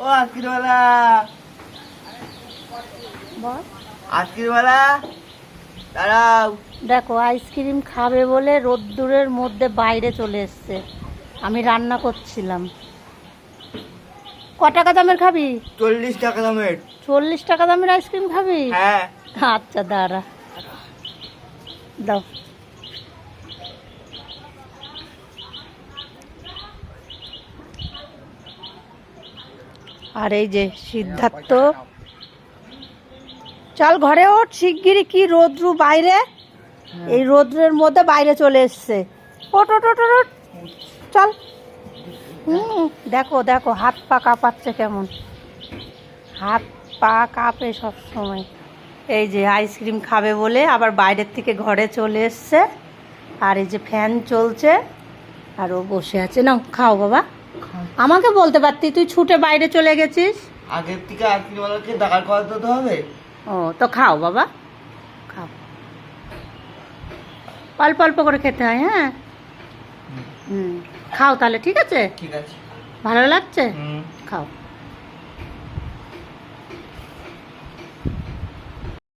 ও বল। দাঁড়াও। দেখো আইসক্রিম খাবে বলে রোদ্দুরের মধ্যে বাইরে চলে এসছে। আমি রান্না করছিলাম। ক টাকা দামের খাবি? চল্লিশ টাকা দামের। চল্লিশ টাকা দামের আইসক্রিম খাবি? হ্যাঁ। আচ্ছা দাঁড়া। দাও। আর এই যে সিদ্ধার্থ। চল ঘরে ওঠ শিগগিরই কি রোদ্রু বাইরে? এই রোদ্রের মধ্যে বাইরে চলে এসছে। ওট ওট ওট ওট, চল। হুম দেখো দেখো হাত পা কাঁপাচ্ছে কেমন। হাত পা কাঁপে সব সময় এই যে আইসক্রিম খাবে বলে আবার বাইরের থেকে ঘরে চলে এসছে। আর এই যে ফ্যান চলছে। আর ও বসে আছে। না খাও বাবা। আমাকে বলতে পারতি তুই ছুটে বাইরে চলে গেছিস? আগের থেকে আজকিরওয়ালাকে দাঁড় করাতে তো হবে। ও তো খাও বাবা। খাও। অল্প অল্প করে খেতে হয় হ্যাঁ? হুম। খাও তাহলে ঠিক আছে? ঠিক আছে। ভালো লাগছে? হুম। খাও।